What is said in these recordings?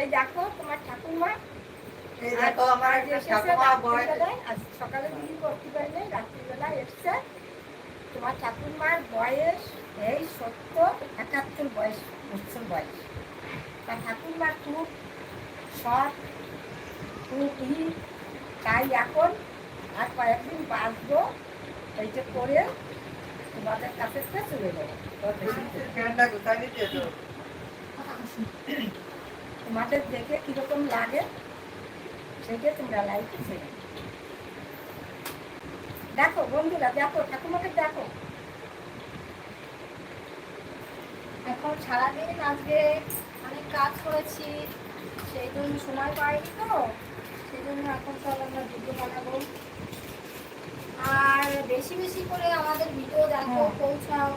এই দেখো তোমার ঠাকুমা। এই দেখো আমার এসেছে ঠাকুমা বয় রাত্রিবেলায়, আজ সকালে বিক্রি করতে পারিনি রাত্রিবেলা এসছে। তোমার ঠাকুমার বয়স এই সত্তর একাত্তর বয়স বছর বয়স। তা ঠাকুমা খুব সৎ খুব তাই এখন আর কয়েকদিন বাঁচবো এইটা করে তোমাদের কাছে চলে যাব ফ্যানটা কোথায় নিতে তো তোমাদের দেখে কীরকম লাগে সেটা তোমরা লাইকে ছেড়ে দেখো বন্ধুরা দেখো ঠাকুমাকে দেখো। এখন সারাদিন আজকে অনেক কাজ করেছি সেই জন্য সময় পাইনি তো সেই জন্য এখন সব আমরা ভিডিও বানাবো। আর বেশি বেশি করে আমাদের ভিডিও দেখো হ্যাঁ। পৌঁছাও।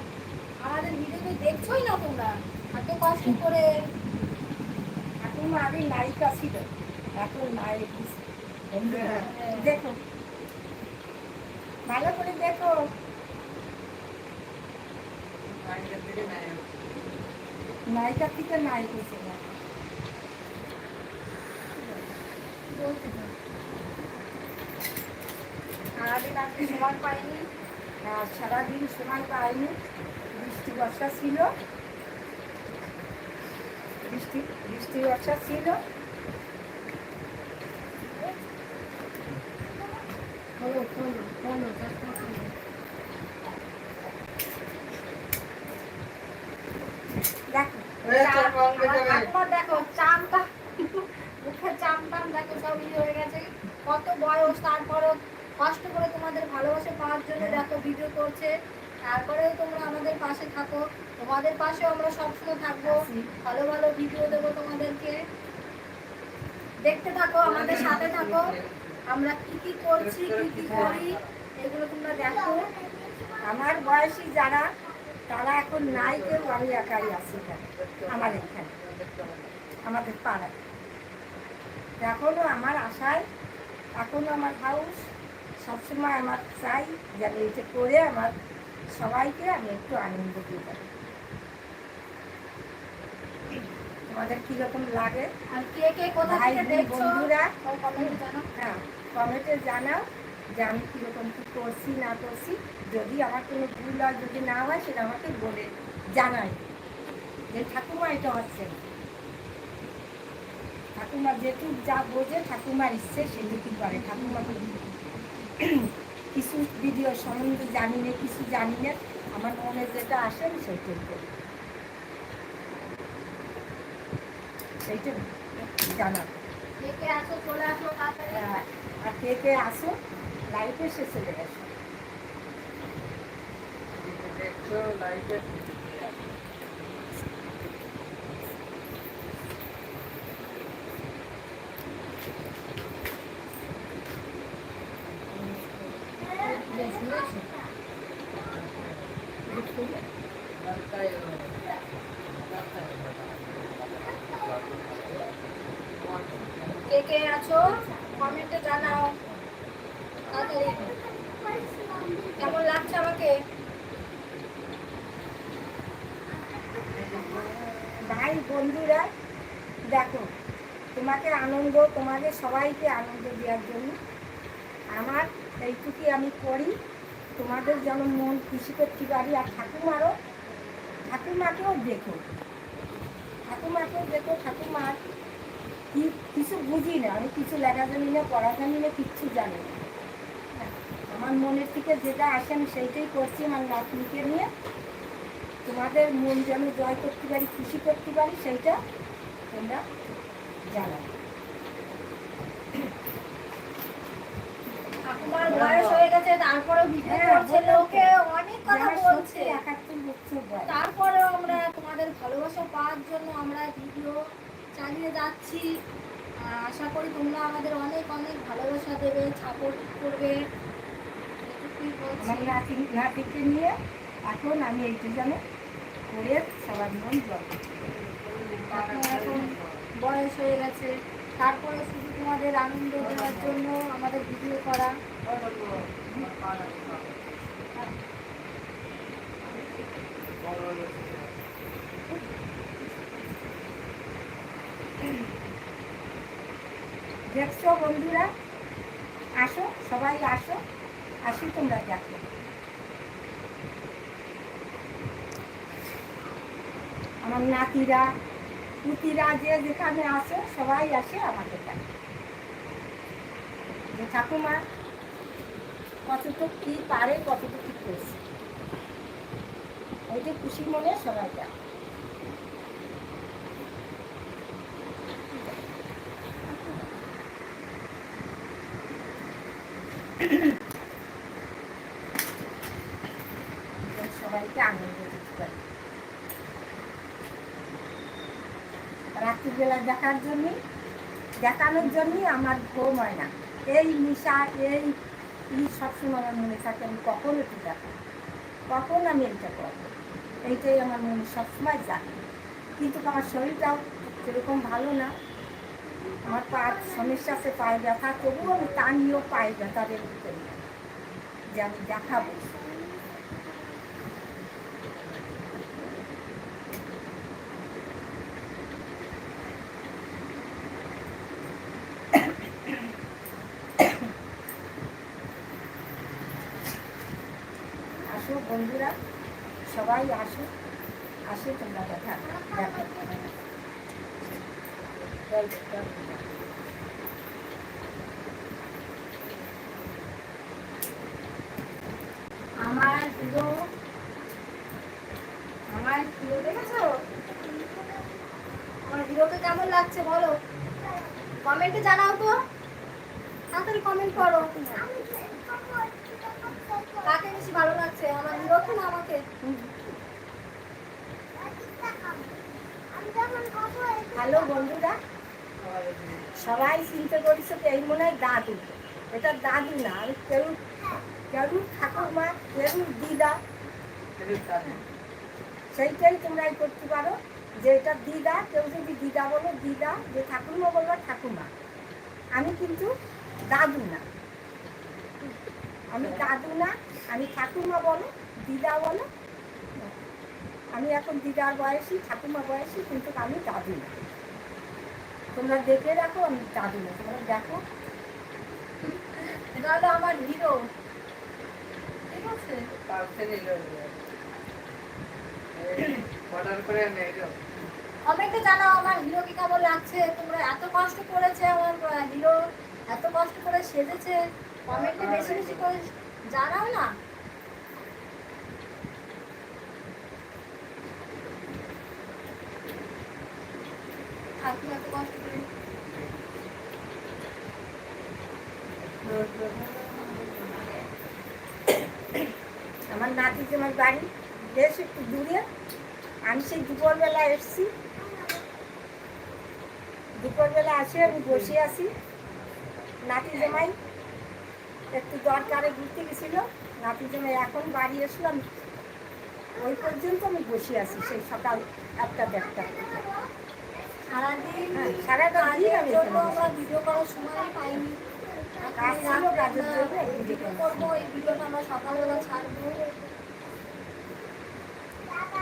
আমাদের ভিডিও তো দেখছোই না তোমরা এত কষ্ট করে। আগে নায়িকা ছিল। এখন নায়ক দেখো। ভালো করে দেখো। থেকে নায়িকা হয়েছে সময় পাইনি। আর সারাদিন সময় পাইনি। বৃষ্টি বর্ষা ছিল। বৃষ্টি বর্ষা ছিল। দেখো চামটা সব ইয়ে হয়ে গেছে। কত বয়স তারপরও কষ্ট করে তোমাদের ভালোবাসা পাওয়ার জন্য দেখো ভিডিও করছে। তারপরেও তোমরা আমাদের পাশে থাকো। তোমাদের পাশেও আমরা সবসময় থাকব। ভালো ভালো ভিডিও দেবো তোমাদেরকে। দেখতে থাকো আমাদের সাথে থাকো। আমরা কি কি করছি কি কি করি এগুলো তোমরা দেখো। আমার বয়সী যারা তারা এখন নাই কেউ আমি একাই আছি এখানে আমার এখানে আমাদের পাড়ায়। এখনও আমার আশায় এখনও আমার হাউস সবসময় আমার চাই যেন এটা করে আমার সবাইকে আমি একটু আনন্দ দিয়ে পারি তোমাদের কীরকম লাগে? আর কে কে কোথা থেকে দেখছ? বন্ধুরা? কমেন্টে জানাও। হ্যাঁ কমেন্টে জানাও যে আমি কীরকম কী করছি না করছি। যদি আমার কোনো ভুল হয় যদি না হয় সেটা আমাকে বলে জানাই। যে ঠাকুমা এটা হচ্ছে। ঠাকুমা যেটুক যা বোঝে ঠাকুমার ইচ্ছে সেটুকুই করে। ঠাকুমা ভিডিও সম্বন্ধে জানি না কিছু জানি না। আমার মনে যেটা আসে আমি সেইটাই করি সেইটা জানাব কে কে আসো চলে আসো আর কে কে আসো লাইফে এসে চলে গেছো। দেখছ লাইটে বেশ, বেশ। কে কে আছো কমেন্টে জানাও তাড়াতাড়ি কেমন লাগছে আমাকে ভাই বন্ধুরা দেখো তোমাকে আনন্দ, তোমাকে সবাইকে আনন্দ দেওয়ার জন্য। আমার এইটুকুই আমি করি। তোমাদের যেন মন খুশি করতে পারি। আর ঠাকুমারও, ঠাকুমাকেও দেখো। ঠাকুমাকেও দেখো ঠাকুমার কি কিছু বুঝি না। আমি কিছু লেখা জানি না পড়া জানি না, কিচ্ছু জানি না। আমার মনের থেকে যেটা আসে, আমি সেইটাই করছি আমার নাতনিকে নিয়ে। তোমাদের মন যেন জয় করতে পারি, খুশি করতে পারি, সেইটা তোমরা বয়স হয়ে গেছে তারপরেও ভিডিও করছে লোকে অনেক কথা বলছে সত্যি একাত্তর বছর বয়স। তারপরেও আমরা তোমাদের ভালোবাসা পাওয়ার জন্য আমরা ভিডিও চালিয়ে যাচ্ছি আশা করি তোমরা আমাদের অনেক অনেক ভালোবাসা দেবে সাপোর্ট করবে বলছি। আমার নাতি নাতিকে নিয়ে এখন আমি এইটা যেন করে করতে পারি। এখন এখন বয়স হয়ে গেছে। তারপরে শুধু তোমাদের আনন্দ দেওয়ার জন্য আমাদের ভিডিও করা। দেখছ বন্ধুরা? আসো, সবাই আসো। আসি তোমরা দেখো। আমার নাতিরা পুতিরা যে যেখানে আসে সবাই আসে আমাকে যে ঠাকুমা কি পারে কি করছে। খুশি মনে সবাই সবাইকে আনন্দ দিতে পারি। রাত্রিবেলা দেখার জন্য, দেখানোর জন্যই আমার ঘুম হয় না। এই নিশা, এই ই সবসময় আমার মনে থাকে, আমি কখন এটি দেখো কখন আমি এইটা করব? এইটাই আমার মনে সবসময় জানে কিন্তু আমার শরীরটাও সেরকম ভালো না। আমার পা সমস্যা আছে, পায়ে ব্যথা, তবুও আমি তা নিয়েও পায়ে ব্যথা বের যে আমি দেখাবো আসো বন্ধুরা সবাই আসো, আসে, তোমরা দেখো আমার প্রিয় আমার প্রিয়, দেখেছ? আমার ভিডিওকে কেমন লাগছে বলো? কমেন্টে জানাও তো। তাড়াতাড়ি কমেন্ট করো। কাকে বেশি ভালো লাগছে, আমার ভিডিওকে না আমাকে? হ্যালো বন্ধুরা। সবাই চিন্তা করেছে এই মনে হয় দাদু। এটা দাদু না, আমি কেউ কেউ ঠাকুরমা কেউ দিদা। সেইটাই তোমরা করতে পারো, যে এটা দিদা, কেউ যদি দিদা বলো, দিদা, যে ঠাকুরমা বলল ঠাকুমা আমি কিন্তু দাদু না। আমি দাদু না, আমি ঠাকুমা বলো, দিদা বলো আমি এখন দিদার বয়সী ঠাকুমা বয়সী কিন্তু আমি দাদু। না তোমরা দেখে রাখো আমি দাদু না তোমরা দেখো। এটা হলো আমার হিরো। ঠিক আছে? কমেন্টে জানাও আমার হিরোকে কেমন লাগছে? তোমরা এত কষ্ট করেছে আমার হিরো। এত কষ্ট করে সেজেছে। কমেন্টে বেশি বেশি করে জানাও না। তুমি কষ্ট করে। আমার নাতি আমার বাড়ি, বেশ একটু দূরে, আমি সেই দুপুরবেলা এসছি। দুপুরবেলা আসে, আমি বসে আছি। নাতি জামাই একটু দরকারে ঘুরতে গেছিল। নাতি জামাই এখন বাড়ি এসলাম ওই পর্যন্ত আমি বসে আছি সেই সকাল একটা দেড়টা সারাদিন হ্যাঁ, সারাটা কাজের জন্য আমরা ভিডিও করার সময় পাইনি। করব এই ভিডিওটা আমরা সকালবেলা ছাড়বো। আর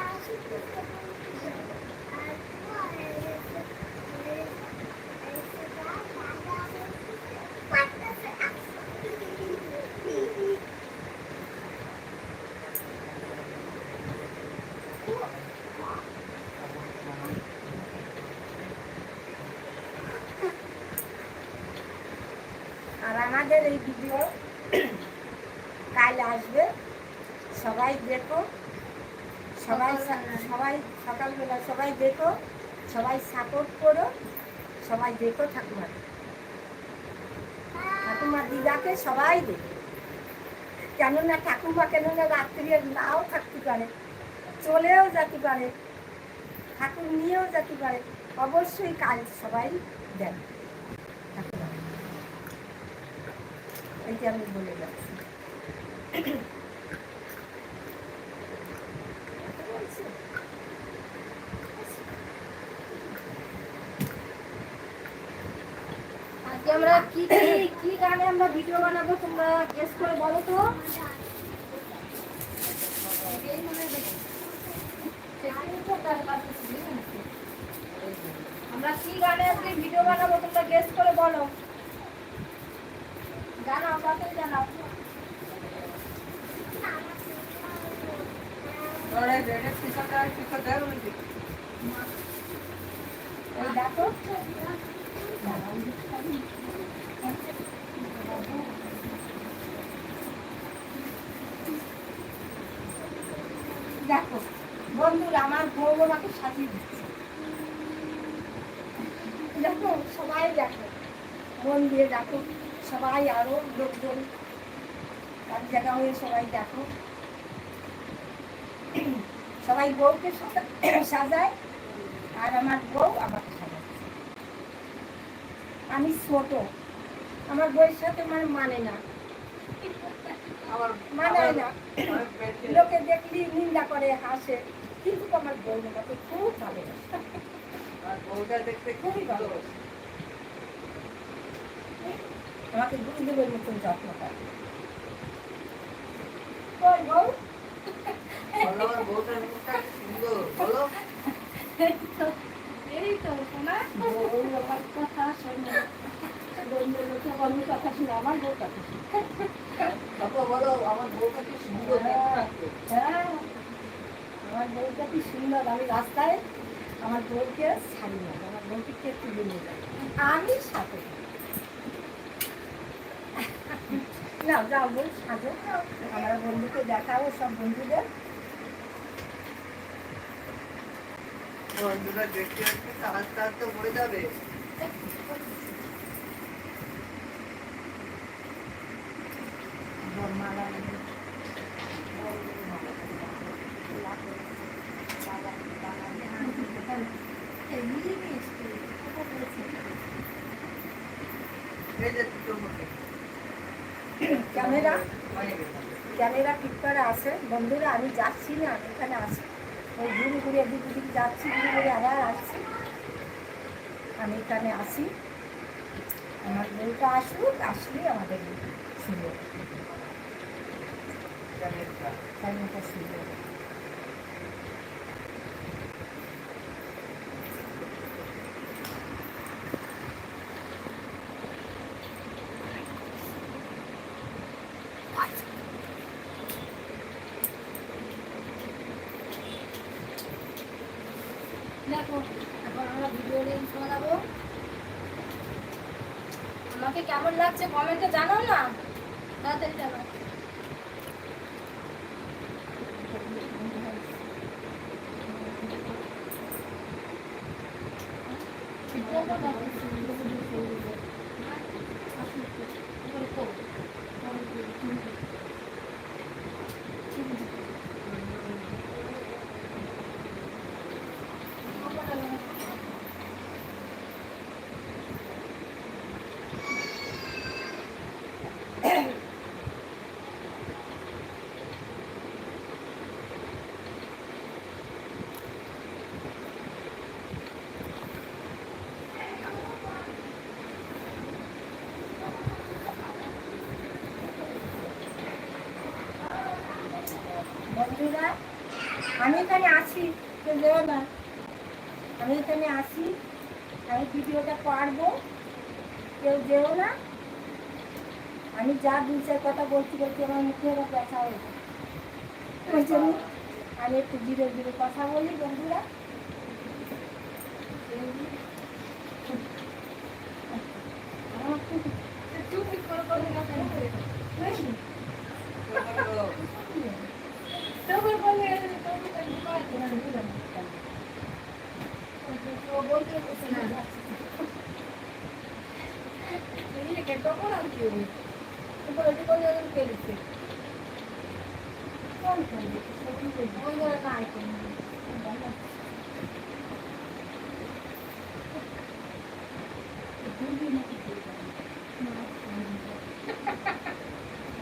আমাদের এই ভিডিও কাল আসবে। সবাই দেখো। সবাই সবাই সকালবেলা সবাই দেখো। সবাই সাপোর্ট করো। সবাই দেখো ঠাকুমা। ঠাকুমা দিদাকে সবাই দেখো। কেননা ঠাকুমা কেননা রাত্রে নাও থাকতে পারে চলেও যেতে পারে ঠাকুর নিয়েও যেতে পারে। অবশ্যই কাল সবাই দেন ঠাকুমা এইটা আমি বলে যাচ্ছি। আমরা কি কি গানে আমরা ভিডিও বানাবো তোমরা গেস করে বলো তো? আমরা কি গানে আজকে ভিডিও বানাবো তোমরা গেস করে বলো জানাও তাড়াতাড়ি জানাও তোরা রেডের টিশার্ট আর টিশার্ট দেয় বলছি এই দেখো, বন্ধুরা, আমার বউ আমাকে সাজিয়ে দিচ্ছে। দেখো, সবাই দেখো, মন দিয়ে দেখো, সবাই আরও লোকজন, এক জায়গা হয়ে সবাই দেখো। সবাই বউকে সাজায় আর আমার বউ আমাকে সাজাচ্ছে আমি ছোট। আমার বউয়ের সাথে আমার মানে না। আমার মানে না। লোকে দেখলি নিন্দা করে হাসে। কিন্তু আমার বউ আমাকে খুব বউটা দেখতে খুবই ভালো। আমাকে গুরুদেবের মতন যত্ন করে। বউ? বলো আমার বউটার মুখটা কি সুন্দর? বলো। এই তো শোনা কথা শোনে। বন্ধু কথা শুনে আমার বউ কথা শুনে। বলো আমার বউটা কি সুন্দর হ্যাঁ আমার বউটা কি সুন্দর। আমি রাস্তায় আমার বউকে ছাড়ি না। আমার বউকে কে তুলে নিয়ে আমি সাথে না যাও বল সাজো আমার বন্ধুকে দেখাবো, সব বন্ধুদের। বন্ধুরা দেখতে দেখতে তো হাসতে হাসতে মরে যাবে বরমালা লাগে। এমনি মিষ্টি কোথা করেছে এই যে দুটো মুখে ক্যামেরা হয়ে গেছে। ক্যামেরা ঠিক করে আছে। বন্ধুরা আমি যাচ্ছি না আমি এখানে আছি। ওই ঘুরে ঘুরে এদিক ওদিক যাচ্ছি ঘুরে ঘুরে আবার আসছি। আমি এখানে আসি আমার বউটা আসুক আসলে আমাদের সুন্দর ক্যামেরাটা। আমাকে কেমন লাগছে কমেন্টে জানাও না। তাড়াতাড়ি জানাও। বন্ধুরা, আমি এখানে আছি। কেউ যেও না আমি এখানে আছি। আমি ভিডিওটা পারব। কেউ যেও না। আমি যা দু কথা বলছি বলছি আমার মুখে এবার ব্যথা হয়ে যায়। ওই আমি একটু ধীরে ধীরে কথা বলি বন্ধুরা আমার খুব চুপ করে করে কথা বলতে বলো, তখন বলে তখন তো বলতে বলছে না নিজেকে তখন আর কি হই তারপর ওটি করে যখন পেরেছে কোন করবে? সত্যি করবে। ওই ধরে না আইটেম ঘুরবি নাকি ঘুরবি না?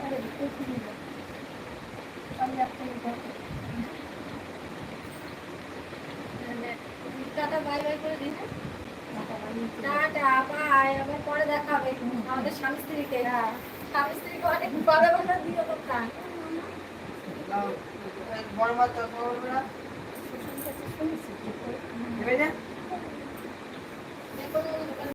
আরে দেখি না। আমি একটা কথা টাটা বাই বাই করে দিন মাথা বানিয়ে দিই। টাটা বাই আবার পরে দেখা হবে আমাদের স্বামী স্ত্রীকে। হ্যাঁ। স্বামী স্ত্রীকে অনেক বাধা বাধা দিয়ে করতাম বড় বড় শুনেছি,